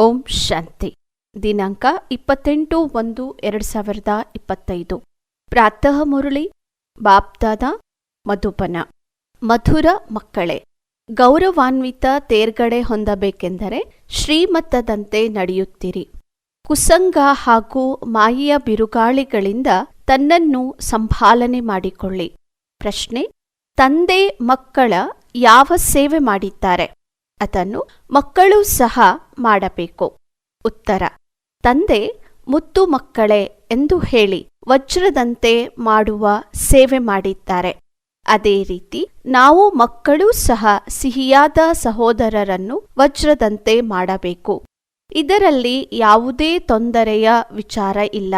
ಓಂ ಶಾಂತಿ. ದಿನಾಂಕ ಇಪ್ಪತ್ತೆಂಟು ಒಂದು ಎರಡು ಸಾವಿರದ ಇಪ್ಪತ್ತೈದು. ಪ್ರಾತಃ ಮುರಳಿ ಬಾಪ್ದಾದ ಮಧುಪನ. ಮಧುರ ಮಕ್ಕಳೇ, ಗೌರವಾನ್ವಿತ ತೇರ್ಗಡೆ ಹೊಂದಬೇಕೆಂದರೆ ಶ್ರೀಮತ್ತದಂತೆ ನಡೆಯುತ್ತಿರಿ. ಕುಸಂಗ ಹಾಗೂ ಮಾಯಿಯ ಬಿರುಗಾಳಿಗಳಿಂದ ತನ್ನನ್ನು ಸಂಭಾಲನೆ ಮಾಡಿಕೊಳ್ಳಿ. ಪ್ರಶ್ನೆ, ತಂದೆ ಮಕ್ಕಳ ಯಾವ ಸೇವೆ ಮಾಡಿದ್ದಾರೆ? ಅದನ್ನು ಮಕ್ಕಳು ಸಹ ಮಾಡಬೇಕು. ಉತ್ತರ, ತಂದೆ, ಮುತ್ತು ಮಕ್ಕಳೇ ಎಂದು ಹೇಳಿ ವಜ್ರದಂತೆ ಮಾಡುವ ಸೇವೆ ಮಾಡಿದ್ದಾರೆ. ಅದೇ ರೀತಿ ನಾವು ಮಕ್ಕಳೂ ಸಹ ಸಿಹಿಯಾದ ಸಹೋದರರನ್ನು ವಜ್ರದಂತೆ ಮಾಡಬೇಕು. ಇದರಲ್ಲಿ ಯಾವುದೇ ತೊಂದರೆಯ ವಿಚಾರ ಇಲ್ಲ.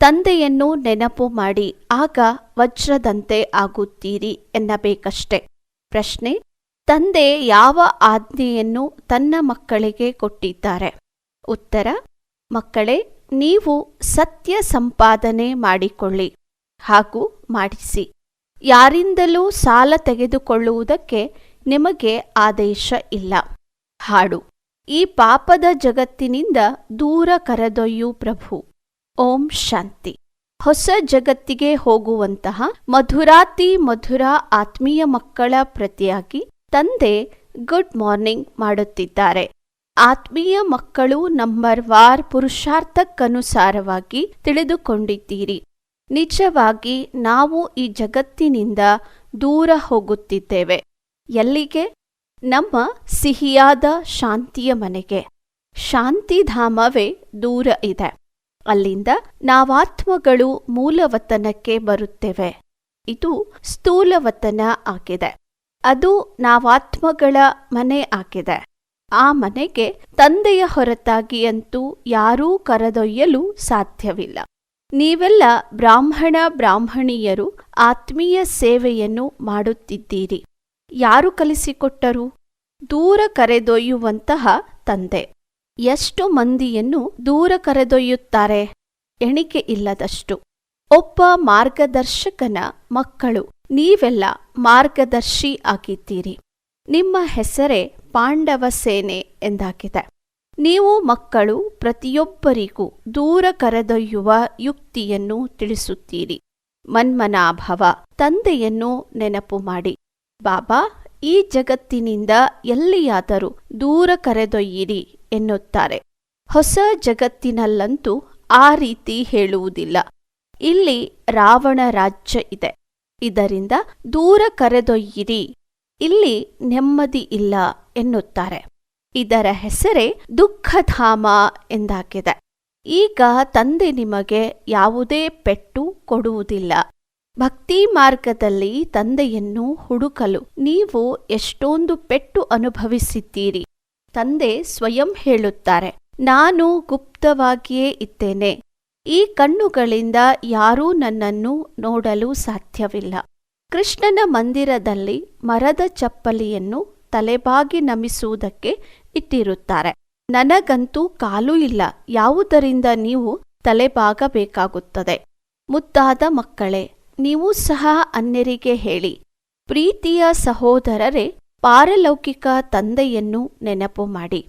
ತಂದೆಯನ್ನು ನೆನಪು ಮಾಡಿ ಆಗ ವಜ್ರದಂತೆ ಆಗುತ್ತೀರಿ ಎನ್ನಬೇಕಷ್ಟೆ. ಪ್ರಶ್ನೆ ತಂದೆ ಯಾವ ಆಜ್ಞೆಯನ್ನು ತನ್ನ ಮಕ್ಕಳಿಗೆ ಕೊಟ್ಟಿದ್ದಾರೆ? ಉತ್ತರ, ಮಕ್ಕಳೇ, ನೀವು ಸತ್ಯ ಸಂಪಾದನೆ ಮಾಡಿಕೊಳ್ಳಿ ಹಾಗೂ ಮಾಡಿಸಿ. ಯಾರಿಂದಲೂ ಸಾಲ ತೆಗೆದುಕೊಳ್ಳುವುದಕ್ಕೆ ನಿಮಗೆ ಆದೇಶ ಇಲ್ಲ. ಹಾಡು, ಈ ಪಾಪದ ಜಗತ್ತಿನಿಂದ ದೂರ ಕರೆದೊಯ್ಯು ಪ್ರಭು. ಓಂ ಶಾಂತಿ. ಹೊಸ ಜಗತ್ತಿಗೆ ಹೋಗುವಂತಹ ಮಧುರಾತಿ ಮಧುರ ಆತ್ಮೀಯ ಮಕ್ಕಳ ಪ್ರತಿಯಾಗಿ ತಂದೆ ಗುಡ್ ಮಾರ್ನಿಂಗ್ ಮಾಡುತ್ತಿದ್ದಾರೆ. ಆತ್ಮೀಯ ಮಕ್ಕಳು ನಂಬರ್ ವಾರ್ ಪುರುಷಾರ್ಥಕ್ಕನುಸಾರವಾಗಿ ತಿಳಿದುಕೊಂಡಿದ್ದೀರಿ. ನಿಜವಾಗಿ ನಾವು ಈ ಜಗತ್ತಿನಿಂದ ದೂರ ಹೋಗುತ್ತಿದ್ದೇವೆ. ಎಲ್ಲಿಗೆ? ನಮ್ಮ ಸಿಹಿಯಾದ ಶಾಂತಿಯ ಮನೆಗೆ. ಶಾಂತಿಧಾಮವೇ ದೂರ ಇದೆ. ಅಲ್ಲಿಂದ ನಾವಾತ್ಮಗಳು ಮೂಲವತನಕ್ಕೆ ಬರುತ್ತೇವೆ. ಇದು ಸ್ಥೂಲವತನ ಆಗಿದೆ. ಅದು ನಾವಾತ್ಮಗಳ ಮನೆ ಆಗಿದೆ. ಆ ಮನೆಗೆ ತಂದೆಯ ಹೊರತಾಗಿಯಂತೂ ಯಾರೂ ಕರೆದೊಯ್ಯಲು ಸಾಧ್ಯವಿಲ್ಲ. ನೀವೆಲ್ಲ ಬ್ರಾಹ್ಮಣ ಬ್ರಾಹ್ಮಣಿಯರು ಆತ್ಮೀಯ ಸೇವೆಯನ್ನು ಮಾಡುತ್ತಿದ್ದೀರಿ. ಯಾರು ಕಲಿಸಿಕೊಟ್ಟರು? ದೂರ ಕರೆದೊಯ್ಯುವಂತಹ ತಂದೆ. ಎಷ್ಟು ಮಂದಿಯನ್ನು ದೂರ ಕರೆದೊಯ್ಯುತ್ತಾರೆ? ಎಣಿಕೆ ಇಲ್ಲದಷ್ಟು. ಒಬ್ಬ ಮಾರ್ಗದರ್ಶಕನ ಮಕ್ಕಳು. ನೀವೆಲ್ಲ ಮಾರ್ಗದರ್ಶಿ ಆಗಿದ್ದೀರಿ. ನಿಮ್ಮ ಹೆಸರೇ ಪಾಂಡವ ಸೇನೆ ಎಂದಾಗಿದೆ. ನೀವು ಮಕ್ಕಳು ಪ್ರತಿಯೊಬ್ಬರಿಗೂ ದೂರ ಕರೆದೊಯ್ಯುವ ಯುಕ್ತಿಯನ್ನು ತಿಳಿಸುತ್ತೀರಿ. ಮನ್ಮನಾಭವ ತಂದೆಯನ್ನು ನೆನಪು ಮಾಡಿ. ಬಾಬಾ, ಈ ಜಗತ್ತಿನಿಂದ ಎಲ್ಲಿಯಾದರೂ ದೂರ ಕರೆದೊಯ್ಯಿರಿ ಎನ್ನುತ್ತಾರೆ. ಹೊಸ ಜಗತ್ತಿನಲ್ಲಂತೂ ಆ ರೀತಿ ಹೇಳುವುದಿಲ್ಲ. ಇಲ್ಲಿ ರಾವಣ ರಾಜ್ಯ ಇದೆ. ಇದರಿಂದ ದೂರ ಕರೆದೊಯ್ಯಿರಿ. ಇಲ್ಲಿ ನೆಮ್ಮದಿ ಇಲ್ಲ ಎನ್ನುತ್ತಾರೆ. ಇದರ ಹೆಸರೇ ದುಃಖಧಾಮ ಎಂದಾಗಿದೆ. ಈಗ ತಂದೆ ನಿಮಗೆ ಯಾವುದೇ ಪೆಟ್ಟು ಕೊಡುವುದಿಲ್ಲ. ಭಕ್ತಿ ಮಾರ್ಗದಲ್ಲಿ ತಂದೆಯನ್ನು ಹುಡುಕಲು ನೀವು ಎಷ್ಟೊಂದು ಪೆಟ್ಟು ಅನುಭವಿಸಿದ್ದೀರಿ. ತಂದೆ ಸ್ವಯಂ ಹೇಳುತ್ತಾರೆ, ನಾನು ಗುಪ್ತವಾಗಿಯೇ ಇದ್ದೇನೆ. ಈ ಕಣ್ಣುಗಳಿಂದ ಯಾರೂ ನನ್ನನ್ನು ನೋಡಲು ಸಾಧ್ಯವಿಲ್ಲ. ಕೃಷ್ಣನ ಮಂದಿರದಲ್ಲಿ ಮರದ ಚಪ್ಪಲಿಯನ್ನು ತಲೆಬಾಗಿ ನಮಿಸುವುದಕ್ಕೆ ಇಟ್ಟಿರುತ್ತಾರೆ. ನನಗಂತೂ ಕಾಲು ಇಲ್ಲ. ಯಾವುದರಿಂದ ನೀವು ತಲೆಬಾಗಬೇಕಾಗುತ್ತದೆ? ಮುದ್ದಾದ ಮಕ್ಕಳೇ, ನೀವು ಸಹ ಅನ್ಯರಿಗೆ ಹೇಳಿ. ಪ್ರೀತಿಯ ಸಹೋದರರೇ, ಪಾರಲೌಕಿಕ ತಂದೆಯನ್ನು ನೆನಪು ಮಾಡಿ.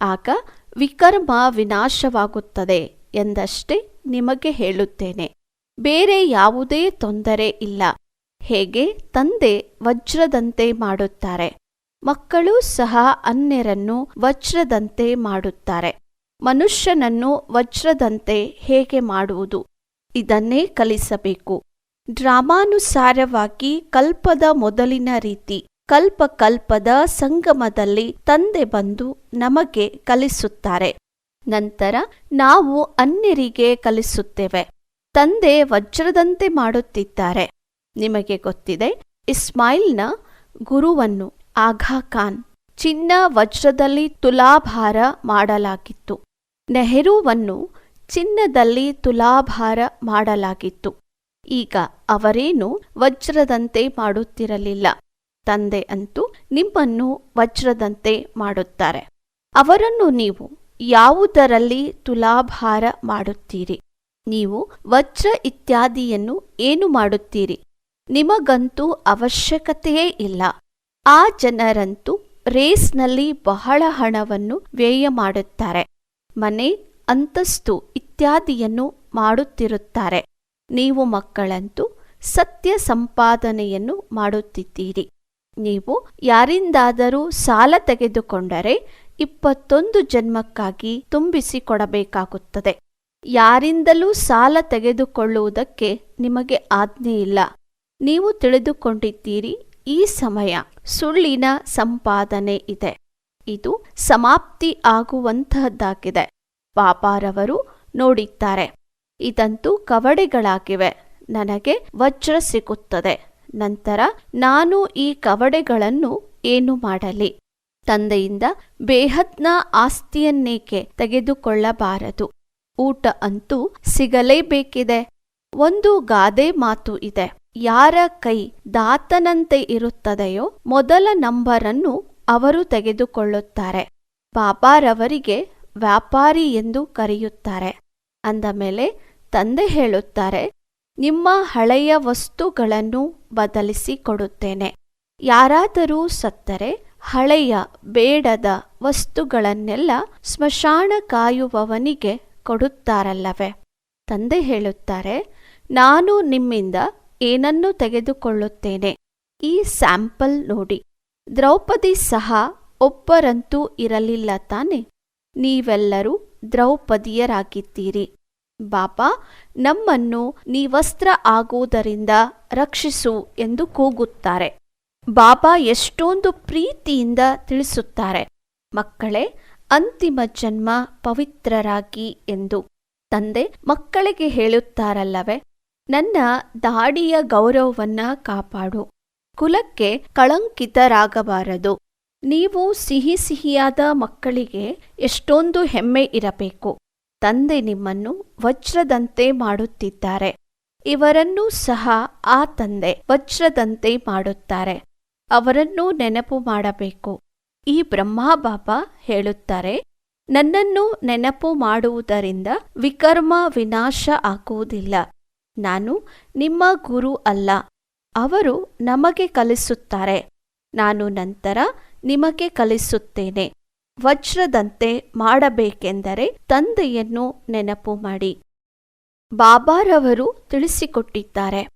ಆಗ ವಿಕರ್ಮ ವಿನಾಶವಾಗುತ್ತದೆ ಎಂದಷ್ಟೇ ನಿಮಗೆ ಹೇಳುತ್ತೇನೆ. ಬೇರೆ ಯಾವುದೇ ತೊಂದರೆ ಇಲ್ಲ. ಹೇಗೆ? ತಂದೆ ವಜ್ರದಂತೆ ಮಾಡುತ್ತಾರೆ. ಮಕ್ಕಳು ಸಹ ಅನ್ಯರನ್ನು ವಜ್ರದಂತೆ ಮಾಡುತ್ತಾರೆ. ಮನುಷ್ಯನನ್ನು ವಜ್ರದಂತೆ ಹೇಗೆ ಮಾಡುವುದು? ಇದನ್ನೇ ಕಲಿಸಬೇಕು. ಡ್ರಾಮಾನುಸಾರವಾಗಿ ಕಲ್ಪದ ಮೊದಲಿನ ರೀತಿ ಕಲ್ಪ ಕಲ್ಪದ ಸಂಗಮದಲ್ಲಿ ತಂದೆ ಬಂದು ನಮಗೆ ಕಲಿಸುತ್ತಾರೆ. ನಂತರ ನಾವು ಅನ್ಯರಿಗೆ ಕಲಿಸುತ್ತೇವೆ. ತಂದೆ ವಜ್ರದಂತೆ ಮಾಡುತ್ತಿದ್ದಾರೆ. ನಿಮಗೆ ಗೊತ್ತಿದೆ, ಇಸ್ಮಾಯಿಲ್ನ ಗುರುವನ್ನು ಆಘಾ ಖಾನ್ ಚಿನ್ನ ವಜ್ರದಲ್ಲಿ ತುಲಾಭಾರ ಮಾಡಲಾಗಿತ್ತು. ನೆಹರೂವನ್ನು ಚಿನ್ನದಲ್ಲಿ ತುಲಾಭಾರ ಮಾಡಲಾಗಿತ್ತು. ಈಗ ಅವರೇನು ವಜ್ರದಂತೆ ಮಾಡುತ್ತಿರಲಿಲ್ಲ. ತಂದೆ ಅಂತೂ ನಿಮ್ಮನ್ನು ವಜ್ರದಂತೆ ಮಾಡುತ್ತಾರೆ. ಅವರನ್ನು ನೀವು ಯಾವುದರಲ್ಲಿ ತುಲಾಭಾರ ಮಾಡುತ್ತೀರಿ? ನೀವು ವಜ್ರ ಇತ್ಯಾದಿಯನ್ನು ಏನು ಮಾಡುತ್ತೀರಿ? ನಿಮಗಂತೂ ಅವಶ್ಯಕತೆಯೇ ಇಲ್ಲ. ಆ ಜನರಂತೂ ರೇಸ್ನಲ್ಲಿ ಬಹಳ ಹಣವನ್ನು ವ್ಯಯ ಮಾಡುತ್ತಾರೆ. ಮನೆ, ಅಂತಸ್ತು ಇತ್ಯಾದಿಯನ್ನು ಮಾಡುತ್ತಿರುತ್ತಾರೆ. ನೀವು ಮಕ್ಕಳಂತೂ ಸತ್ಯ ಸಂಪಾದನೆಯನ್ನು ಮಾಡುತ್ತಿದ್ದೀರಿ. ನೀವು ಯಾರಿಂದಾದರೂ ಸಾಲ ತೆಗೆದುಕೊಂಡರೆ ಇಪ್ಪತ್ತೊಂದು ಜನ್ಮಕ್ಕಾಗಿ ತುಂಬಿಸಿಕೊಡಬೇಕಾಗುತ್ತದೆ. ಯಾರಿಂದಲೂ ಸಾಲ ತೆಗೆದುಕೊಳ್ಳುವುದಕ್ಕೆ ನಿಮಗೆ ಆಜ್ಞೆಯಿಲ್ಲ ನೀವು ತಿಳಿದುಕೊಂಡಿದ್ದೀರಿ, ಈ ಸಮಯ ಸುಳ್ಳಿನ ಸಂಪಾದನೆ ಇದೆ. ಇದು ಸಮಾಪ್ತಿ ಆಗುವಂತಹದ್ದಾಗಿದೆ. ಪಾಪಾರವರು ನೋಡಿದ್ದಾರೆ. ಇದಂತೂ ಕವಡೆಗಳಾಗಿವೆ. ನನಗೆ ವಜ್ರ ಸಿಗುತ್ತದೆ. ನಂತರ ನಾನು ಈ ಕವಡೆಗಳನ್ನು ಏನು ಮಾಡಲಿ? ತಂದೆಯಿಂದ ಬೇಹತ್ನ ಆಸ್ತಿಯನ್ನೇಕೆ ತೆಗೆದುಕೊಳ್ಳಬಾರದು? ಊಟ ಅಂತೂ ಸಿಗಲೇಬೇಕಿದೆ. ಒಂದು ಗಾದೆ ಮಾತು ಇದೆ. ಯಾರ ಕೈ ದಾತನಂತೆ ಇರುತ್ತದೆಯೋ ಮೊದಲ ನಂಬರನ್ನು ಅವರು ತೆಗೆದುಕೊಳ್ಳುತ್ತಾರೆ. ಬಾಬಾರವರಿಗೆ ವ್ಯಾಪಾರಿ ಎಂದು ಕರೆಯುತ್ತಾರೆ. ಅಂದ ಮೇಲೆ ತಂದೆ ಹೇಳುತ್ತಾರೆ, ನಿಮ್ಮ ಹಳೆಯ ವಸ್ತುಗಳನ್ನು ಬದಲಿಸಿ ಕೊಡುತ್ತೇನೆ. ಯಾರಾದರೂ ಸತ್ತರೆ ಹಳೆಯ ಬೇಡದ ವಸ್ತುಗಳನ್ನೆಲ್ಲ ಸ್ಮಶಾನ ಕಾಯುವವನಿಗೆ ಕೊಡುತ್ತಾರಲ್ಲವೇ? ತಂದೆ ಹೇಳುತ್ತಾರೆ, ನಾನು ನಿಮ್ಮಿಂದ ಏನನ್ನು ತೆಗೆದುಕೊಳ್ಳುತ್ತೇನೆ? ಈ ಸ್ಯಾಂಪಲ್ ನೋಡಿ. ದ್ರೌಪದಿ ಸಹ ಒಬ್ಬರಂತೂ ಇರಲಿಲ್ಲ ತಾನೆ? ನೀವೆಲ್ಲರೂ ದ್ರೌಪದಿಯರಾಗಿದ್ದೀರಿ. ಬಾಬಾ ನಮ್ಮನ್ನು ನೀವಸ್ತ್ರ ಆಗುವುದರಿಂದ ರಕ್ಷಿಸು ಎಂದು ಕೂಗುತ್ತಾರೆ. ಬಾಬಾ ಎಷ್ಟೊಂದು ಪ್ರೀತಿಯಿಂದ ತಿಳಿಸುತ್ತಾರೆ. ಮಕ್ಕಳೇ, ಅಂತಿಮ ಜನ್ಮ ಪವಿತ್ರರಾಗಿ ಎಂದು ತಂದೆ ಮಕ್ಕಳಿಗೆ ಹೇಳುತ್ತಾರಲ್ಲವೇ? ನನ್ನ ದಾಡಿಯ ಗೌರವವನ್ನ ಕಾಪಾಡು. ಕುಲಕ್ಕೆ ಕಳಂಕಿತರಾಗಬಾರದು. ನೀವು ಸಿಹಿ ಸಿಹಿಯಾದ ಮಕ್ಕಳಿಗೆ ಎಷ್ಟೊಂದು ಹೆಮ್ಮೆ ಇರಬೇಕು. ತಂದೆ ನಿಮ್ಮನ್ನು ವಜ್ರದಂತೆ ಮಾಡುತ್ತಿದ್ದಾರೆ. ಇವರನ್ನೂ ಸಹ ಆ ತಂದೆ ವಜ್ರದಂತೆ ಮಾಡುತ್ತಾರೆ. ಅವರನ್ನೂ ನೆನಪು ಮಾಡಬೇಕು. ಈ ಬ್ರಹ್ಮಬಾಬಾ ಹೇಳುತ್ತಾರೆ, ನನ್ನನ್ನು ನೆನಪು ಮಾಡುವುದರಿಂದ ವಿಕರ್ಮ ವಿನಾಶ ಆಗುವುದಿಲ್ಲ. ನಾನು ನಿಮ್ಮ ಗುರು ಅಲ್ಲ. ಅವರು ನಮಗೆ ಕಲಿಸುತ್ತಾರೆ. ನಾನು ನಂತರ ನಿಮಗೆ ಕಲಿಸುತ್ತೇನೆ. ವಜ್ರದಂತೆ ಮಾಡಬೇಕೆಂದರೆ ತಂದೆಯನ್ನು ನೆನಪು ಮಾಡಿ. ಬಾಬಾರವರು ತಿಳಿಸಿಕೊಟ್ಟಿದ್ದಾರೆ.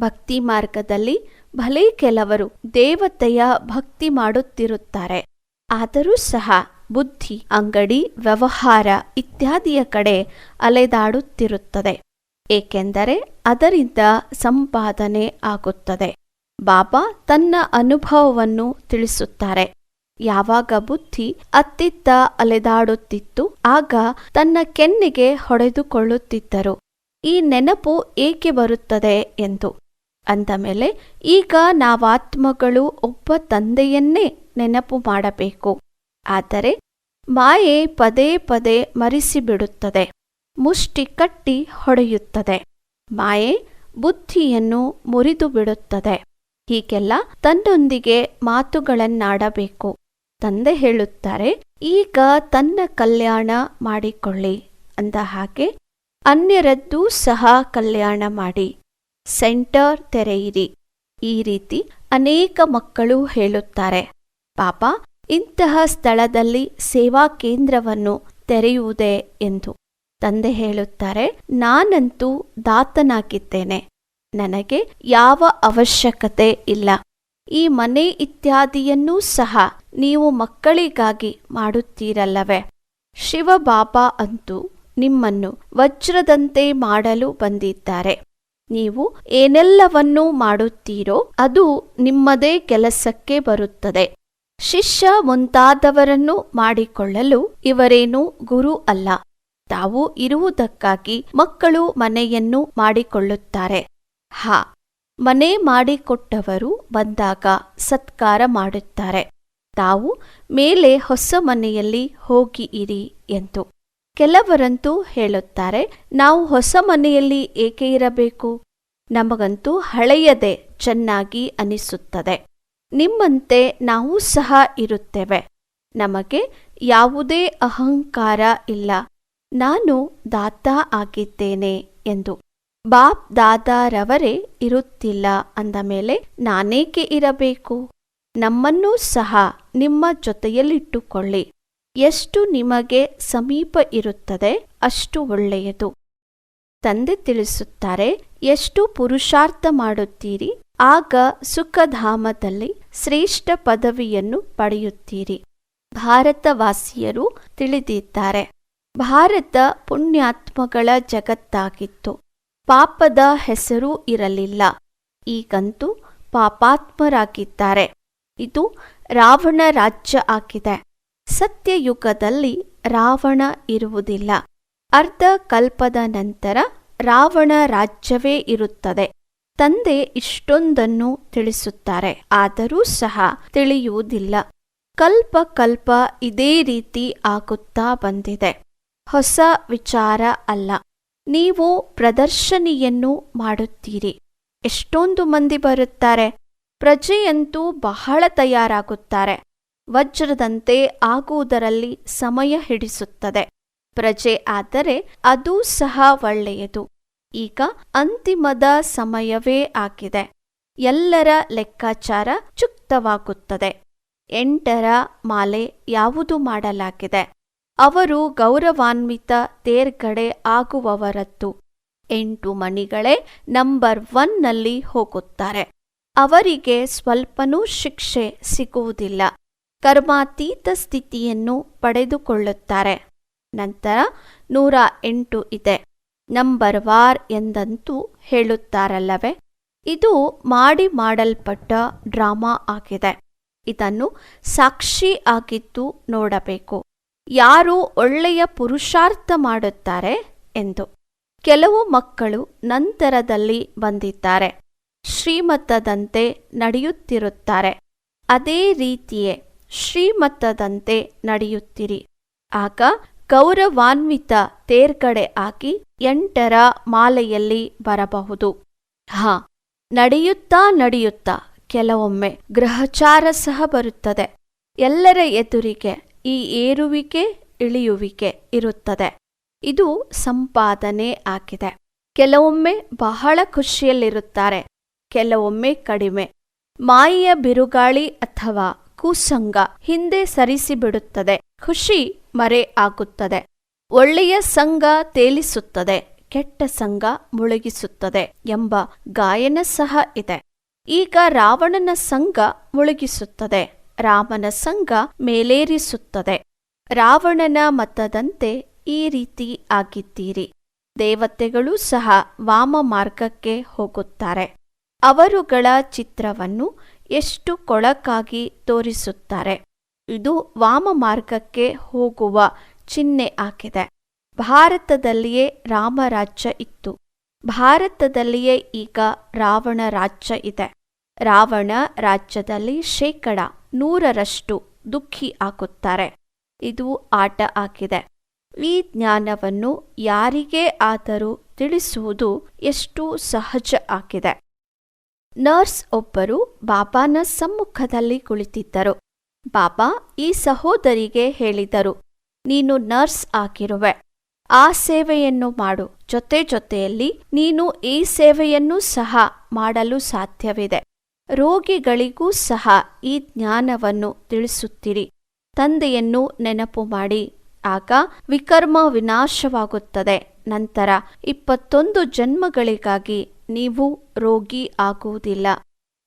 ಭಕ್ತಿ ಮಾರ್ಗದಲ್ಲಿ ಭಲೇ ಕೆಲವರು ದೇವತೆಯ ಭಕ್ತಿ ಮಾಡುತ್ತಿರುತ್ತಾರೆ. ಆದರೂ ಸಹ ಬುದ್ಧಿ, ಅಂಗಡಿ, ವ್ಯವಹಾರ ಇತ್ಯಾದಿಯ ಕಡೆ ಅಲೆದಾಡುತ್ತಿರುತ್ತದೆ. ಏಕೆಂದರೆ ಅದರಿಂದ ಸಂಪಾದನೆ ಆಗುತ್ತದೆ. ಬಾಬಾ ತನ್ನ ಅನುಭವವನ್ನು ತಿಳಿಸುತ್ತಾರೆ. ಯಾವಾಗ ಬುದ್ಧಿ ಅತ್ತಿತ್ತ ಅಲೆದಾಡುತ್ತಿತ್ತು, ಆಗ ತನ್ನ ಕೆನ್ನೆಗೆ ಹೊಡೆದುಕೊಳ್ಳುತ್ತಿದ್ದರು. ಈ ನೆನಪು ಏಕೆ ಬರುತ್ತದೆ ಎಂದು ಅಂದ ಮೇಲೆ, ಈಗ ನಾವಾತ್ಮಗಳು ಒಬ್ಬ ತಂದೆಯನ್ನೇ ನೆನಪು ಮಾಡಬೇಕು. ಆದರೆ ಮಾಯೆ ಪದೇ ಪದೇ ಮರಿಸಿಬಿಡುತ್ತದೆ. ಮುಷ್ಟಿ ಕಟ್ಟಿ ಹೊಡೆಯುತ್ತದೆ. ಮಾಯೆ ಬುದ್ಧಿಯನ್ನು ಮುರಿದು ಬಿಡುತ್ತದೆ ಹೀಗೆಲ್ಲ ತನ್ನೊಂದಿಗೆ ಮಾತುಗಳನ್ನಾಡಬೇಕು. ತಂದೆ ಹೇಳುತ್ತಾರೆ, ಈಗ ತನ್ನ ಕಲ್ಯಾಣ ಮಾಡಿಕೊಳ್ಳಿ. ಅಂದ ಹಾಗೆ, ಅನ್ಯರದ್ದೂ ಸಹ ಕಲ್ಯಾಣ ಮಾಡಿ. ಸೆಂಟರ್ ತೆರೆಯಿರಿ. ಈ ರೀತಿ ಅನೇಕ ಮಕ್ಕಳು ಹೇಳುತ್ತಾರೆ. ಪಾಪ, ಇಂತಹ ಸ್ಥಳದಲ್ಲಿ ಸೇವಾ ಕೇಂದ್ರವನ್ನು ತೆರೆಯುವುದೇ ಎಂದು. ತಂದೆ ಹೇಳುತ್ತಾರೆ, ನಾನಂತೂ ದಾತನಾಗಿದ್ದೇನೆ. ನನಗೆ ಯಾವ ಅವಶ್ಯಕತೆ ಇಲ್ಲ. ಈ ಮನೆ ಇತ್ಯಾದಿಯನ್ನೂ ಸಹ ನೀವು ಮಕ್ಕಳಿಗಾಗಿ ಮಾಡುತ್ತೀರಲ್ಲವೇ? ಶಿವಬಾಬಾ ಅಂತೂ ನಿಮ್ಮನ್ನು ವಜ್ರದಂತೆ ಮಾಡಲು ಬಂದಿದ್ದಾರೆ. ನೀವು ಏನೆಲ್ಲವನ್ನೂ ಮಾಡುತ್ತೀರೋ ಅದು ನಿಮ್ಮದೇ ಕೆಲಸಕ್ಕೆ ಬರುತ್ತದೆ. ಶಿಷ್ಯ ಮುಂತಾದವರನ್ನು ಮಾಡಿಕೊಳ್ಳಲು ಇವರೇನು ಗುರು ಅಲ್ಲ. ತಾವು ಇರುವುದಕ್ಕಾಗಿ ಮಕ್ಕಳು ಮನೆಯನ್ನು ಮಾಡಿಕೊಳ್ಳುತ್ತಾರೆ. ಹಾ, ಮನೆ ಮಾಡಿಕೊಟ್ಟವರು ಬಂದಾಗ ಸತ್ಕಾರ ಮಾಡುತ್ತಾರೆ. ತಾವು ಮೇಲೆ ಹೊಸ ಮನೆಯಲ್ಲಿ ಹೋಗಿ ಇರಿ ಎಂದು. ಕೆಲವರಂತೂ ಹೇಳುತ್ತಾರೆ, ನಾವು ಹೊಸ ಮನೆಯಲ್ಲಿ ಏಕೆ ಇರಬೇಕು? ನಮಗಂತೂ ಹಳೆಯದೆ ಚೆನ್ನಾಗಿ ಅನಿಸುತ್ತದೆ. ನಿಮ್ಮಂತೆ ನಾವು ಸಹ ಇರುತ್ತೇವೆ. ನಮಗೆ ಯಾವುದೇ ಅಹಂಕಾರ ಇಲ್ಲ. ನಾನು ದಾತ ಆಗಿದ್ದೇನೆ ಎಂದು. ಬಾಪ್ ದಾದಾರವರೇ ಇರುತ್ತಿಲ್ಲ ಅಂದ ಮೇಲೆ ನಾನೇಕೆ ಇರಬೇಕು? ನಮ್ಮನ್ನೂ ಸಹ ನಿಮ್ಮ ಜೊತೆಯಲ್ಲಿಟ್ಟುಕೊಳ್ಳಿ. ಎಷ್ಟು ನಿಮಗೆ ಸಮೀಪ ಇರುತ್ತದೆ ಅಷ್ಟು ಒಳ್ಳೆಯದು. ತಂದೆ ತಿಳಿಸುತ್ತಾರೆ, ಎಷ್ಟು ಪುರುಷಾರ್ಥ ಮಾಡುತ್ತೀರಿ? ಆಗ ಸುಖಧಾಮದಲ್ಲಿ ಶ್ರೇಷ್ಠ ಪದವಿಯನ್ನು ಪಡೆಯುತ್ತೀರಿ. ಭಾರತವಾಸಿಯರು ತಿಳಿದಿದ್ದಾರೆ, ಭಾರತ ಪುಣ್ಯಾತ್ಮಗಳ ಜಗತ್ತಾಗಿತ್ತು. ಪಾಪದ ಹೆಸರೂ ಇರಲಿಲ್ಲ. ಈಗಂತೂ ಪಾಪಾತ್ಮರಾಗಿದ್ದಾರೆ. ಇದು ರಾವಣ ರಾಜ್ಯ ಆಗಿದೆ. ಸತ್ಯಯುಗದಲ್ಲಿ ರಾವಣ ಇರುವುದಿಲ್ಲ. ಅರ್ಧ ಕಲ್ಪದ ನಂತರ ರಾವಣ ರಾಜ್ಯವೇ ಇರುತ್ತದೆ. ತಂದೆ ಇಷ್ಟೊಂದನ್ನು ತಿಳಿಸುತ್ತಾರೆ, ಆದರೂ ಸಹ ತಿಳಿಯುವುದಿಲ್ಲ. ಕಲ್ಪ ಕಲ್ಪ ಇದೇ ರೀತಿ ಆಗುತ್ತಾ ಬಂದಿದೆ. ಹೊಸ ವಿಚಾರ ಅಲ್ಲ. ನೀವು ಪ್ರದರ್ಶನಿಯನ್ನು ಮಾಡುತ್ತೀರಿ. ಎಷ್ಟೊಂದು ಮಂದಿ ಬರುತ್ತಾರೆ. ಪ್ರಜೆಯಂತೂ ಬಹಳ ತಯಾರಾಗುತ್ತಾರೆ. ವಜ್ರದಂತೆ ಆಗುವುದರಲ್ಲಿ ಸಮಯ ಹಿಡಿಸುತ್ತದೆ. ಪ್ರಜೆ ಆದರೆ ಅದೂ ಸಹ ಒಳ್ಳೆಯದು. ಈಗ ಅಂತಿಮದ ಸಮಯವೇ ಆಗಿದೆ. ಎಲ್ಲರ ಲೆಕ್ಕಾಚಾರ ಚುಕ್ತವಾಗುತ್ತದೆ. ಎಂಟರ ಮಾಲೆ ಯಾವುದು ಮಾಡಲಾಗಿದೆ? ಅವರು ಗೌರವಾನ್ವಿತ ತೇರ್ಗಡೆ ಆಗುವವರದ್ದು. ಎಂಟು ಮಣಿಗಳೇ ನಂಬರ್ ಒನ್ನಲ್ಲಿ ಹೋಗುತ್ತಾರೆ. ಅವರಿಗೆ ಸ್ವಲ್ಪನೂ ಶಿಕ್ಷೆ ಸಿಗುವುದಿಲ್ಲ. ಕರ್ಮಾತೀತ ಸ್ಥಿತಿಯನ್ನು ಪಡೆದುಕೊಳ್ಳುತ್ತಾರೆ. ನಂತರ ನೂರ ಎಂಟು ಇದೆ. ನಂಬರ್ ವಾರ್ ಎಂದಂತೂ ಹೇಳುತ್ತಾರಲ್ಲವೇ? ಇದು ಮಾಡಿ ಮಾಡಲ್ಪಟ್ಟ ಡ್ರಾಮಾ ಆಗಿದೆ. ಇದನ್ನು ಸಾಕ್ಷಿ ಆಗಿದ್ದು ನೋಡಬೇಕು. ಯಾರು ಒಳ್ಳೆಯ ಪುರುಷಾರ್ಥ ಮಾಡುತ್ತಾರೆ ಎಂದು. ಕೆಲವು ಮಕ್ಕಳು ನಂತರದಲ್ಲಿ ಬಂದಿದ್ದಾರೆ. ಶ್ರೀಮತದಂತೆ ನಡೆಯುತ್ತಿರುತ್ತಾರೆ. ಅದೇ ರೀತಿಯೇ ಶ್ರೀಮತದಂತೆ ನಡೆಯುತ್ತಿರಿ. ಆಗ ಗೌರವಾನ್ವಿತ ತೇರ್ಗಡೆ ಆಗಿ ಎಂಟರ ಮಾಲೆಯಲ್ಲಿ ಬರಬಹುದು. ಹ, ನಡೆಯುತ್ತಾ ನಡೆಯುತ್ತಾ ಕೆಲವೊಮ್ಮೆ ಗ್ರಹಚಾರ ಸಹ ಬರುತ್ತದೆ. ಎಲ್ಲರ ಎದುರಿಗೆ ಈ ಏರುವಿಕೆ ಇಳಿಯುವಿಕೆ ಇರುತ್ತದೆ. ಇದು ಸಂಪಾದನೆ ಆಗಿದೆ. ಕೆಲವೊಮ್ಮೆ ಬಹಳ ಖುಷಿಯಲ್ಲಿರುತ್ತಾರೆ. ಕೆಲವೊಮ್ಮೆ ಕಡಿಮೆ. ಮಾಯೆಯ ಬಿರುಗಾಳಿ ಅಥವಾ ಕುಸಂಗ ಹಿಂದೆ ಸರಿಸಿಬಿಡುತ್ತದೆ. ಖುಷಿ ಮರೆ ಆಗುತ್ತದೆ. ಒಳ್ಳೆಯ ಸಂಘ ತೇಲಿಸುತ್ತದೆ. ಕೆಟ್ಟ ಸಂಘ ಮುಳುಗಿಸುತ್ತದೆ ಎಂಬ ಗಾಯನ ಸಹ ಇದೆ. ಈಗ ರಾವಣನ ಸಂಘ ಮುಳುಗಿಸುತ್ತದೆ. ರಾಮನ ಸಂಘ ಮೇಲೇರಿಸುತ್ತದೆ. ರಾವಣನ ಮತದಂತೆ ಈ ರೀತಿ ಆಗಿದ್ದೀರಿ. ದೇವತೆಗಳೂ ಸಹ ವಾಮ ಮಾರ್ಗಕ್ಕೆ ಹೋಗುತ್ತಾರೆ. ಅವರುಗಳ ಚಿತ್ರವನ್ನು ಎಷ್ಟು ಕೊಳಕಾಗಿ ತೋರಿಸುತ್ತಾರೆ. ಇದು ವಾಮ ಮಾರ್ಗಕ್ಕೆ ಹೋಗುವ ಚಿಹ್ನೆ ಆಗಿದೆ. ಭಾರತದಲ್ಲಿಯೇ ರಾಮರಾಜ್ಯ ಇತ್ತು. ಭಾರತದಲ್ಲಿಯೇ ಈಗ ರಾವಣ ರಾಜ್ಯ ಇದೆ. ರಾವಣ ರಾಜ್ಯದಲ್ಲಿ ಶೇಕಡ ನೂರರಷ್ಟು ದುಃಖಿ ಆಗುತ್ತಾರೆ. ಇದು ಆಟ ಆಗಿದೆ. ಈ ಜ್ಞಾನವನ್ನು ಯಾರಿಗೇ ಆದರೂ ತಿಳಿಸುವುದು ಎಷ್ಟು ಸಹಜ ಆಗಿದೆ. ನರ್ಸ್ ಒಬ್ಬರು ಬಾಬಾನ ಸಮ್ಮುಖದಲ್ಲಿ ಕುಳಿತಿದ್ದರು. ಬಾಬಾ ಈ ಸಹೋದರಿಗೆ ಹೇಳಿದರು, ನೀನು ನರ್ಸ್ ಆಗಿರುವೆ. ಆ ಸೇವೆಯನ್ನು ಮಾಡು. ಜೊತೆ ಜೊತೆಯಲ್ಲಿ ನೀನು ಈ ಸೇವೆಯನ್ನು ಸಹ ಮಾಡಲು ಸಾಧ್ಯವಿದೆ. ರೋಗಿಗಳಿಗೂ ಸಹ ಈ ಜ್ಞಾನವನ್ನು ತಿಳಿಸುತ್ತಿರಿ. ತಂದೆಯನ್ನು ನೆನಪು ಮಾಡಿ. ಆಗ ವಿಕರ್ಮ ವಿನಾಶವಾಗುತ್ತದೆ. ನಂತರ ಇಪ್ಪತ್ತೊಂದು ಜನ್ಮಗಳಿಗಾಗಿ ನೀವು ರೋಗಿ ಆಗುವುದಿಲ್ಲ.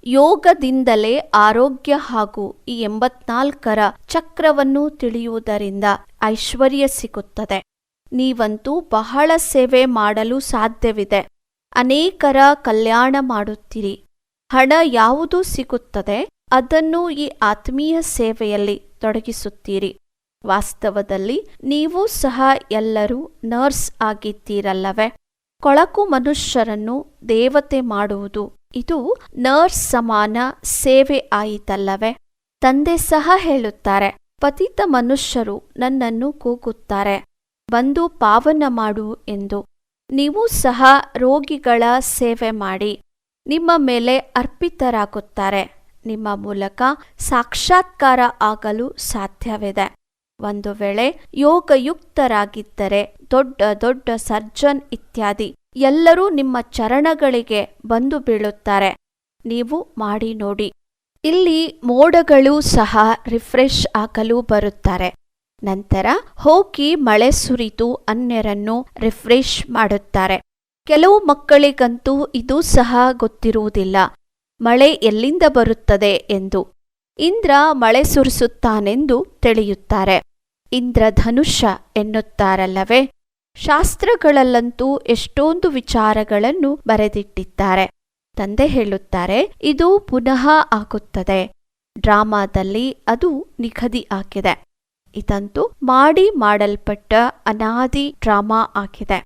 ಯೋಗದಿಂದಲೇ ಆರೋಗ್ಯ ಹಾಗೂ ಈ ಎಂಬತ್ನಾಲ್ಕರ ಚಕ್ರವನ್ನು ತಿಳಿಯುವುದರಿಂದ ಐಶ್ವರ್ಯ ಸಿಗುತ್ತದೆ. ನೀವಂತೂ ಬಹಳ ಸೇವೆ ಮಾಡಲು ಸಾಧ್ಯವಿದೆ. ಅನೇಕರ ಕಲ್ಯಾಣ ಮಾಡುತ್ತೀರಿ. ಹಣ ಯಾವುದು ಸಿಗುತ್ತದೆ ಅದನ್ನು ಈ ಆತ್ಮೀಯ ಸೇವೆಯಲ್ಲಿ ತೊಡಗಿಸುತ್ತೀರಿ. ವಾಸ್ತವದಲ್ಲಿ ನೀವು ಸಹ ಎಲ್ಲರೂ ನರ್ಸ್ ಆಗಿದ್ದೀರಲ್ಲವೇ? ಕೊಳಕು ಮನುಷ್ಯರನ್ನು ದೇವತೆ ಮಾಡುವುದು, ಇದು ನರ್ಸ್ ಸಮಾನ ಸೇವೆ ಆಯಿತಲ್ಲವೇ? ತಂದೆ ಸಹ ಹೇಳುತ್ತಾರೆ, ಪತಿತ ಮನುಷ್ಯರು ನನ್ನನ್ನು ಕೂಗುತ್ತಾರೆ, ಬಂದು ಪಾವನ ಮಾಡು ಎಂದು. ನೀವು ಸಹ ರೋಗಿಗಳ ಸೇವೆ ಮಾಡಿ, ನಿಮ್ಮ ಮೇಲೆ ಅರ್ಪಿತರಾಗುತ್ತಾರೆ. ನಿಮ್ಮ ಮೂಲಕ ಸಾಕ್ಷಾತ್ಕಾರ ಆಗಲು ಸಾಧ್ಯವಿದೆ. ಒಂದು ವೇಳೆ ಯೋಗಯುಕ್ತರಾಗಿದ್ದರೆ ದೊಡ್ಡ ದೊಡ್ಡ ಸರ್ಜನ್ ಇತ್ಯಾದಿ ಎಲ್ಲರೂ ನಿಮ್ಮ ಚರಣಗಳಿಗೆ ಬಂದು ಬೀಳುತ್ತಾರೆ. ನೀವು ಮಾಡಿ ನೋಡಿ. ಇಲ್ಲಿ ಮೋಡಗಳು ಸಹ ರಿಫ್ರೆಶ್ ಆಗಲು ಬರುತ್ತಾರೆ. ನಂತರ ಹೋಗಿ ಮಳೆ ಸುರಿದು ಅನ್ಯರನ್ನು ರಿಫ್ರೆಶ್ ಮಾಡುತ್ತಾರೆ. ಕೆಲವು ಮಕ್ಕಳಿಗಂತೂ ಇದು ಸಹ ಗೊತ್ತಿರುವುದಿಲ್ಲ. ಮಳೆ ಎಲ್ಲಿಂದ ಬರುತ್ತದೆ ಎಂದು. ಇಂದ್ರ ಮಳೆ ಸುರಿಸುತ್ತಾನೆಂದು ತಿಳಿಯುತ್ತಾರೆ. ಇಂದ್ರಧನುಷ್ಯ ಎನ್ನುತ್ತಾರಲ್ಲವೇ? ಶಾಸ್ತ್ರಗಳಲ್ಲಂತೂ ಎಷ್ಟೊಂದು ವಿಚಾರಗಳನ್ನು ಬರೆದಿಟ್ಟಿದ್ದಾರೆ. ತಂದೆ ಹೇಳುತ್ತಾರೆ, ಇದು ಪುನಃ ಆಗುತ್ತದೆ. ಡ್ರಾಮಾದಲ್ಲಿ ಅದು ನಿಗದಿ ಆಗಿದೆ. ಇದಂತೂ ಮಾಡಿ ಮಾಡಲ್ಪಟ್ಟ ಅನಾದಿ ಡ್ರಾಮಾ ಆಗಿದೆ.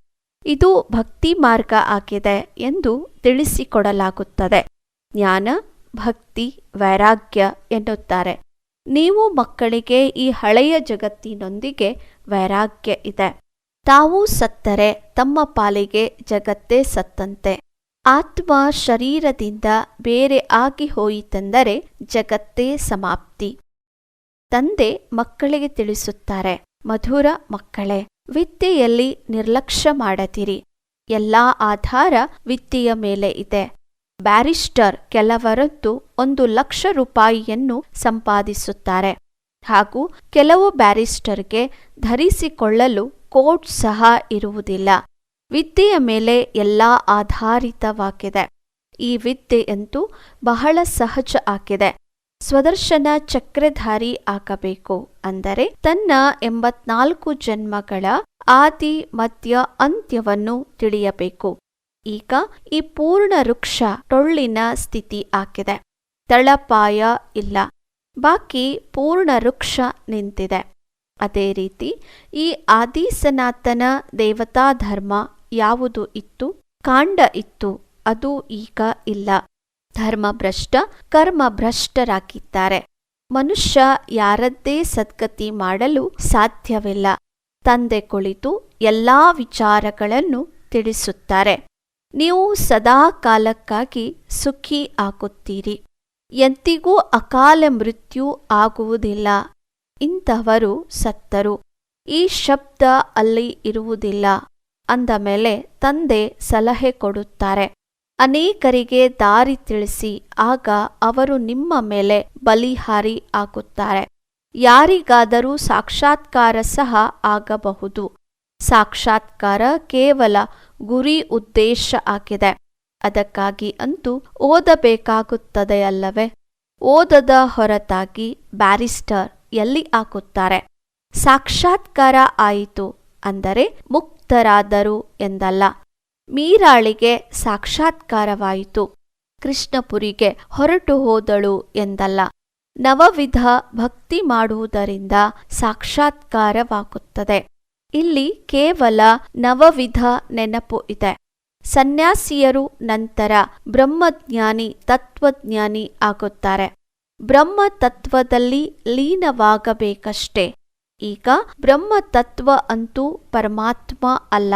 ಇದು ಭಕ್ತಿ ಮಾರ್ಗ ಆಗಿದೆ ಎಂದು ತಿಳಿಸಿಕೊಡಲಾಗುತ್ತದೆ. ಜ್ಞಾನ, ಭಕ್ತಿ ವೈರಾಗ್ಯ ಎನ್ನುತ್ತಾರೆ. ನೀವು ಮಕ್ಕಳಿಗೆ ಈ ಹಳೆಯ ಜಗತ್ತಿನೊಂದಿಗೆ ವೈರಾಗ್ಯ ಇದೆ. ತಾವು ಸತ್ತರೆ ತಮ್ಮ ಪಾಲಿಗೆ ಜಗತ್ತೇ ಸತ್ತಂತೆ. ಆತ್ಮ ಶರೀರದಿಂದ ಬೇರೆ ಆಗಿ ಹೋಯಿತೆಂದರೆ ಜಗತ್ತೇ ಸಮಾಪ್ತಿ. ತಂದೆ ಮಕ್ಕಳಿಗೆ ತಿಳಿಸುತ್ತಾರೆ, ಮಧುರ ಮಕ್ಕಳೇ, ವಿದ್ಯೆಯಲ್ಲಿ ನಿರ್ಲಕ್ಷ್ಯ ಮಾಡದಿರಿ. ಎಲ್ಲಾ ಆಧಾರ ವಿದ್ಯೆಯ ಮೇಲೆ ಇದೆ. ಬ್ಯಾರಿಸ್ಟರ್ ಕೆಲವರದ್ದು ಒಂದು ಲಕ್ಷ ರೂಪಾಯಿಯನ್ನು ಸಂಪಾದಿಸುತ್ತಾರೆ. ಹಾಗೂ ಕೆಲವು ಬ್ಯಾರಿಸ್ಟರ್ಗೆ ಧರಿಸಿಕೊಳ್ಳಲು ಕೋಟ್ ಸಹ ಇರುವುದಿಲ್ಲ. ವಿದ್ಯೆಯ ಮೇಲೆ ಎಲ್ಲ ಆಧಾರಿತವಾಗಿದೆ. ಈ ವಿದ್ಯೆಯಂತೂ ಬಹಳ ಸಹಜ ಆಗಿದೆ. ಸ್ವದರ್ಶನ ಚಕ್ರಧಾರಿ ಆಗಬೇಕು ಅಂದರೆ ತನ್ನ ಎಂಬತ್ನಾಲ್ಕು ಜನ್ಮಗಳ ಆದಿ ಮಧ್ಯ ಅಂತ್ಯವನ್ನು ತಿಳಿಯಬೇಕು. ಈಗ ಈ ಪೂರ್ಣ ವೃಕ್ಷ ಟೊಳ್ಳಿನ ಸ್ಥಿತಿ ಆಗಿದೆ. ತಳಪಾಯ ಇಲ್ಲ. ಬಾಕಿ ಪೂರ್ಣ ವೃಕ್ಷ ನಿಂತಿದೆ. ಅದೇ ರೀತಿ ಈ ಆದಿ ಸನಾತನ ದೇವತಾ ಧರ್ಮ ಯಾವುದು ಇತ್ತು? ಕಾಂಡ ಇತ್ತು. ಅದು ಈಗ ಇಲ್ಲ. ಧರ್ಮಭ್ರಷ್ಟ, ಕರ್ಮಭ್ರಷ್ಟರಾಗಿದ್ದಾರೆ. ಮನುಷ್ಯ ಯಾರದ್ದೇ ಸದ್ಗತಿ ಮಾಡಲು ಸಾಧ್ಯವಿಲ್ಲ. ತಂದೆ ಕುಳಿತು ಎಲ್ಲಾ ವಿಚಾರಗಳನ್ನು ತಿಳಿಸುತ್ತಾರೆ. ನೀವು ಸದಾ ಕಾಲಕ್ಕಾಗಿ ಸುಖಿ ಆಗುತ್ತೀರಿ ಎಂತಿಗೂ ಅಕಾಲ ಮೃತ್ಯು ಆಗುವುದಿಲ್ಲ. ಇಂಥವರು ಸತ್ತರು. ಈ ಶಬ್ದ ಅಲ್ಲಿ ಇರುವುದಿಲ್ಲ. ಅಂದ ಮೇಲೆ ತಂದೆ ಸಲಹೆ ಕೊಡುತ್ತಾರೆ. ಅನೇಕರಿಗೆ ದಾರಿ ತಿಳಿಸಿ, ಆಗ ಅವರು ನಿಮ್ಮ ಮೇಲೆ ಬಲಿಹಾರಿ ಆಗುತ್ತಾರೆ ಯಾರಿಗಾದರೂ ಸಾಕ್ಷಾತ್ಕಾರ ಸಹ ಆಗಬಹುದು. ಸಾಕ್ಷಾತ್ಕಾರ ಕೇವಲ ಗುರಿ ಉದ್ದೇಶ ಆಗಿದೆ. ಅದಕ್ಕಾಗಿ ಅಂತೂ ಓದಬೇಕಾಗುತ್ತದೆ ಅಲ್ಲವೇ? ಓದದ ಹೊರತಾಗಿ ಬ್ಯಾರಿಸ್ಟರ್ ಎಲ್ಲಿ ಹಾಕುತ್ತಾರೆ? ಸಾಕ್ಷಾತ್ಕಾರ ಆಯಿತು ಅಂದರೆ ಮುಕ್ತರಾದರು ಎಂದಲ್ಲ. ಮೀರಾಳಿಗೆ ಸಾಕ್ಷಾತ್ಕಾರವಾಯಿತು. ಕೃಷ್ಣಪುರಿಗೆ ಹೊರಟು ಹೋದಳು ಎಂದಲ್ಲ. ನವವಿಧ ಭಕ್ತಿ ಮಾಡುವುದರಿಂದ ಸಾಕ್ಷಾತ್ಕಾರವಾಗುತ್ತದೆ. ಇಲ್ಲಿ ಕೇವಲ ನವವಿಧ ನೆನಪು ಇದೆ. ಸನ್ಯಾಸಿಯರು ನಂತರ ಬ್ರಹ್ಮಜ್ಞಾನಿ, ತತ್ವಜ್ಞಾನಿ ಆಗುತ್ತಾರೆ. ಬ್ರಹ್ಮ ತತ್ವದಲ್ಲಿ ಲೀನವಾಗಬೇಕಷ್ಟೇ. ಈಗ ಬ್ರಹ್ಮ ತತ್ವ ಅಂತೂ ಪರಮಾತ್ಮ ಅಲ್ಲ.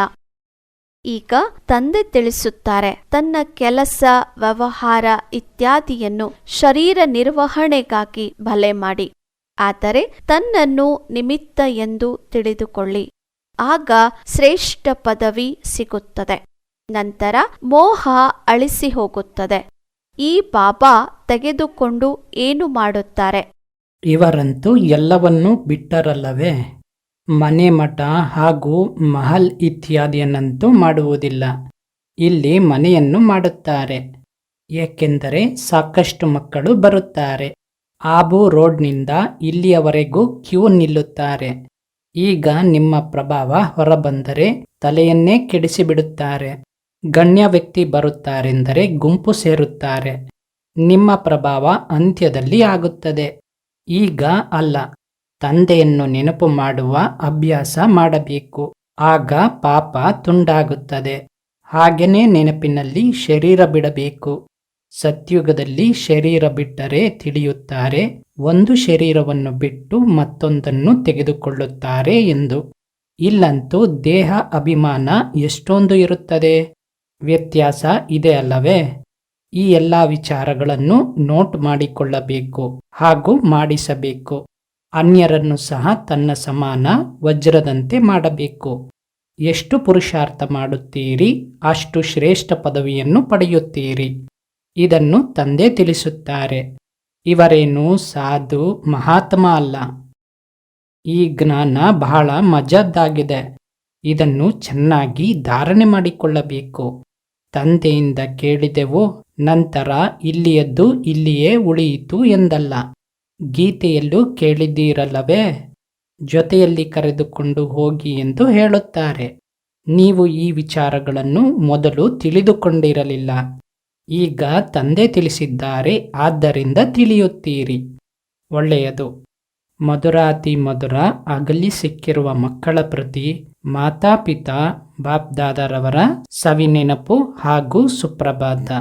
ಈಗ ತಂದೆ ತಿಳಿಸುತ್ತಾರೆ, ತನ್ನ ಕೆಲಸ, ವ್ಯವಹಾರ ಇತ್ಯಾದಿಯನ್ನು ಶರೀರ ನಿರ್ವಹಣೆಗಾಗಿ ಭಲೆ ಮಾಡಿ. ಆದರೆ ತನ್ನನ್ನು ನಿಮಿತ್ತ ಎಂದು ತಿಳಿದುಕೊಳ್ಳಿ. ಆಗ ಶ್ರೇಷ್ಠ ಪದವಿ ಸಿಗುತ್ತದೆ. ನಂತರ ಮೋಹ ಅಳಿಸಿ ಹೋಗುತ್ತದೆ. ಈ ಬಾಬಾ ತೆಗೆದುಕೊಂಡು ಏನು ಮಾಡುತ್ತಾರೆ? ಇವರಂತೂ ಎಲ್ಲವನ್ನೂ ಬಿಟ್ಟರಲ್ಲವೇ? ಮನೆ ಮಠ ಹಾಗೂ ಮಹಲ್ ಇತ್ಯಾದಿಯನ್ನಂತೂ ಮಾಡುವುದಿಲ್ಲ. ಇಲ್ಲಿ ಮನೆಯನ್ನು ಮಾಡುತ್ತಾರೆ. ಏಕೆಂದರೆ ಸಾಕಷ್ಟು ಮಕ್ಕಳು ಬರುತ್ತಾರೆ. ಆಬು ರೋಡ್ನಿಂದ ಇಲ್ಲಿಯವರೆಗೂ ಕ್ಯೂ ನಿಲ್ಲುತ್ತಾರೆ. ಈಗ ನಿಮ್ಮ ಪ್ರಭಾವ ಹೊರಬಂದರೆ ತಲೆಯನ್ನೇ ಕೆಡಿಸಿಬಿಡುತ್ತಾರೆ. ಗಣ್ಯ ವ್ಯಕ್ತಿ ಬರುತ್ತಾರೆಂದರೆ ಗುಂಪು ಸೇರುತ್ತಾರೆ. ನಿಮ್ಮ ಪ್ರಭಾವ ಅಂತ್ಯದಲ್ಲಿ ಆಗುತ್ತದೆ. ಈಗ ಅಲ್ಲ, ತಂದೆಯನ್ನು ನೆನಪು ಮಾಡುವ ಅಭ್ಯಾಸ ಮಾಡಬೇಕು. ಆಗ ಪಾಪ ತುಂಡಾಗುತ್ತದೆ. ಹಾಗೆಯೇ ನೆನಪಿನಲ್ಲಿ ಶರೀರ ಬಿಡಬೇಕು. ಸತ್ಯುಗದಲ್ಲಿ ಶರೀರ ಬಿಟ್ಟರೆ ತಿಳಿಯುತ್ತಾರೆ. ಒಂದು ಶರೀರವನ್ನು ಬಿಟ್ಟು ಮತ್ತೊಂದನ್ನು ತೆಗೆದುಕೊಳ್ಳುತ್ತಾರೆ ಎಂದು. ಇಲ್ಲಂತೂ ದೇಹ ಅಭಿಮಾನ ಎಷ್ಟೊಂದು ಇರುತ್ತದೆ? ವ್ಯತ್ಯಾಸ ಇದೆ ಅಲ್ಲವೇ? ಈ ಎಲ್ಲ ವಿಚಾರಗಳನ್ನು ನೋಟ್ ಮಾಡಿಕೊಳ್ಳಬೇಕು ಹಾಗೂ ಮಾಡಿಸಬೇಕು. ಅನ್ಯರನ್ನು ಸಹ ತನ್ನ ಸಮಾನ ವಜ್ರದಂತೆ ಮಾಡಬೇಕು. ಎಷ್ಟು ಪುರುಷಾರ್ಥ ಮಾಡುತ್ತೀರಿ, ಅಷ್ಟು ಶ್ರೇಷ್ಠ ಪದವಿಯನ್ನು ಪಡೆಯುತ್ತೀರಿ. ಇದನ್ನು ತಂದೆ ತಿಳಿಸುತ್ತಾರೆ. ಇವರೇನು ಸಾಧು, ಮಹಾತ್ಮ ಅಲ್ಲ. ಈ ಜ್ಞಾನ ಬಹಳ ಮಜದ್ದಾಗಿದೆ. ಇದನ್ನು ಚೆನ್ನಾಗಿ ಧಾರಣೆ ಮಾಡಿಕೊಳ್ಳಬೇಕು. ತಂದೆಯಿಂದ ಕೇಳಿದೆವು, ನಂತರ ಇಲ್ಲಿಯದ್ದು ಇಲ್ಲಿಯೇ ಉಳಿಯಿತು ಎಂದಲ್ಲ. ಗೀತೆಯಲ್ಲೂ ಕೇಳಿದ್ದೀರಲ್ಲವೇ? ಜೊತೆಯಲ್ಲಿ ಕರೆದುಕೊಂಡು ಹೋಗಿ ಎಂದು ಹೇಳುತ್ತಾರೆ. ನೀವು ಈ ವಿಚಾರಗಳನ್ನು ಮೊದಲು ತಿಳಿದುಕೊಂಡಿರಲಿಲ್ಲ. ಈಗ ತಂದೆ ತಿಳಿಸಿದ್ದಾರೆ, ಆದ್ದರಿಂದ ತಿಳಿಯುತ್ತೀರಿ. ಒಳ್ಳೆಯದು. ಮಧುರಾತಿ ಮಧುರ ಅಗಲಿ ಸಿಕ್ಕಿರುವ ಮಕ್ಕಳ ಪ್ರತಿ ಮಾತಾಪಿತಾ ಬಾಪ್ದಾದರವರ ಸವಿನೆನಪು ಹಾಗೂ ಸುಪ್ರಭಾತ.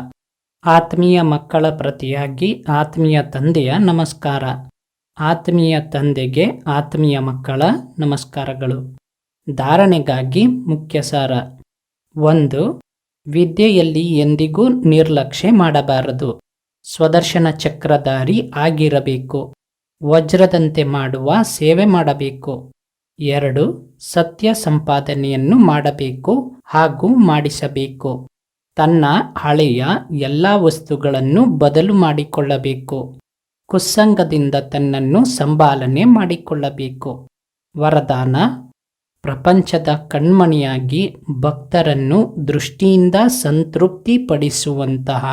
ಆತ್ಮೀಯ ಮಕ್ಕಳ ಪ್ರತಿಯಾಗಿ ಆತ್ಮೀಯ ತಂದೆಯ ನಮಸ್ಕಾರ. ಆತ್ಮೀಯ ತಂದೆಗೆ ಆತ್ಮೀಯ ಮಕ್ಕಳ ನಮಸ್ಕಾರಗಳು. ಧಾರಣೆಗಾಗಿ ಮುಖ್ಯ ಸಾರ. ಒಂದು ವಿದ್ಯೆಯಲ್ಲಿ ಎಂದಿಗೂ ನಿರ್ಲಕ್ಷ್ಯ ಮಾಡಬಾರದು. ಸ್ವದರ್ಶನ ಚಕ್ರಧಾರಿ ಆಗಿರಬೇಕು. ವಜ್ರದಂತೆ ಮಾಡುವ ಸೇವೆ ಮಾಡಬೇಕು. ಎರಡು, ಸತ್ಯ ಸಂಪಾದನೆಯನ್ನು ಮಾಡಬೇಕು ಹಾಗೂ ಮಾಡಿಸಬೇಕು. ತನ್ನ ಹಳೆಯ ಎಲ್ಲ ವಸ್ತುಗಳನ್ನು ಬದಲು ಮಾಡಿಕೊಳ್ಳಬೇಕು. ಕುಸ್ಸಂಗದಿಂದ ತನ್ನನ್ನು ಸಂಭಾಲನೆ ಮಾಡಿಕೊಳ್ಳಬೇಕು. ವರದಾನ ಪ್ರಪಂಚದ ಕಣ್ಮಣಿಯಾಗಿ ಭಕ್ತರನ್ನು ದೃಷ್ಟಿಯಿಂದ ಸಂತೃಪ್ತಿಪಡಿಸುವಂತಹ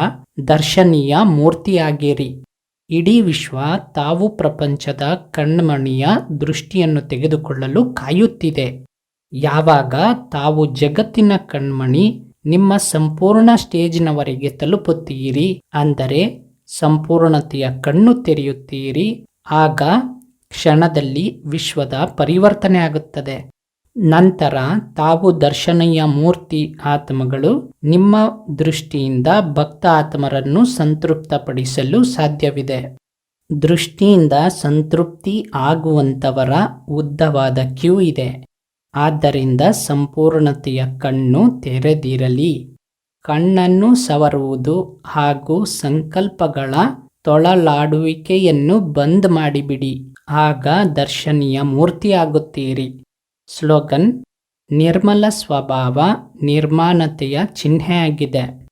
ದರ್ಶನೀಯ ಮೂರ್ತಿಯಾಗಿರಿ. ಇಡೀ ವಿಶ್ವ ತಾವು ಪ್ರಪಂಚದ ಕಣ್ಮಣಿಯ ದೃಷ್ಟಿಯನ್ನು ತೆಗೆದುಕೊಳ್ಳಲು ಕಾಯುತ್ತಿದೆ. ಯಾವಾಗ ತಾವು ಜಗತ್ತಿನ ಕಣ್ಮಣಿ, ನಿಮ್ಮ ಸಂಪೂರ್ಣ ಸ್ಟೇಜ್ನವರೆಗೆ ತಲುಪುತ್ತೀರಿ, ಅಂದರೆ ಸಂಪೂರ್ಣತೆಯ ಕಣ್ಣು ತೆರೆಯುತ್ತೀರಿ, ಆಗ ಕ್ಷಣದಲ್ಲಿ ವಿಶ್ವದ ಪರಿವರ್ತನೆ ಆಗುತ್ತದೆ. ನಂತರ ತಾವು ದರ್ಶನೀಯ ಮೂರ್ತಿ ಆತ್ಮಗಳು ನಿಮ್ಮ ದೃಷ್ಟಿಯಿಂದ ಭಕ್ತ ಆತ್ಮರನ್ನು ಸಂತೃಪ್ತಪಡಿಸಲು ಸಾಧ್ಯವಿದೆ. ದೃಷ್ಟಿಯಿಂದ ಸಂತೃಪ್ತಿ ಆಗುವಂಥವರ ಉದ್ದವಾದ ಕ್ಯೂ ಇದೆ. ಆದ್ದರಿಂದ ಸಂಪೂರ್ಣತೆಯ ಕಣ್ಣು ತೆರೆದಿರಲಿ. ಕಣ್ಣನ್ನು ಸವರುವುದು ಹಾಗೂ ಸಂಕಲ್ಪಗಳ ತೊಳಲಾಡುವಿಕೆಯನ್ನು ಬಂದ್ ಮಾಡಿಬಿಡಿ. ಆಗ ದರ್ಶನೀಯ ಮೂರ್ತಿಯಾಗುತ್ತೀರಿ. ಸ್ಲೋಗನ್ ನಿರ್ಮಲ ಸ್ವಭಾವ ನಿರ್ಮಾಣತೆಯ ಚಿಹ್ನೆಯಾಗಿದೆ.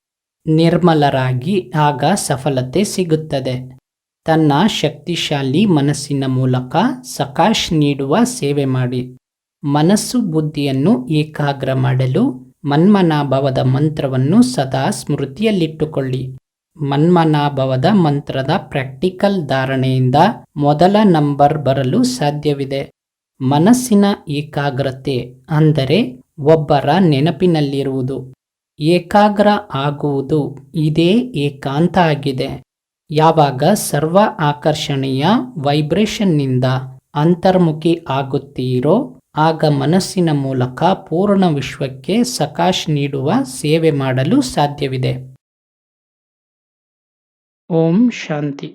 ನಿರ್ಮಲರಾಗಿ ಆಗ ಸಫಲತೆ ಸಿಗುತ್ತದೆ. ತನ್ನ ಶಕ್ತಿಶಾಲಿ ಮನಸ್ಸಿನ ಮೂಲಕ ಸಕಾಶ್ ನೀಡುವ ಸೇವೆ ಮಾಡಿ. ಮನಸ್ಸು ಬುದ್ಧಿಯನ್ನು ಏಕಾಗ್ರ ಮಾಡಲು ಮನ್ಮನಾಭವದ ಮಂತ್ರವನ್ನು ಸದಾ ಸ್ಮೃತಿಯಲ್ಲಿಟ್ಟುಕೊಳ್ಳಿ. ಮನ್ಮನಾಭವದ ಮಂತ್ರದ ಪ್ರಾಕ್ಟಿಕಲ್ ಧಾರಣೆಯಿಂದ ಮೊದಲ ನಂಬರ್ ಬರಲು ಸಾಧ್ಯವಿದೆ. ಮನಸ್ಸಿನ ಏಕಾಗ್ರತೆ ಅಂದರೆ ಒಬ್ಬರ ನೆನಪಿನಲ್ಲಿರುವುದು. ಏಕಾಗ್ರ ಆಗುವುದು ಇದೇ ಏಕಾಂತ ಆಗಿದೆ ಯಾವಾಗ ಸರ್ವ ಆಕರ್ಷಣೆಯ ವೈಬ್ರೇಷನ್ನಿಂದ ಅಂತರ್ಮುಖಿ ಆಗುತ್ತೀರೋ, ಆಗ ಮನಸ್ಸಿನ ಮೂಲಕ ಪೂರ್ಣ ವಿಶ್ವಕ್ಕೆ ಸಕಾಶ್ ನೀಡುವ ಸೇವೆ ಮಾಡಲು ಸಾಧ್ಯವಿದೆ. ಓಂ ಶಾಂತಿ.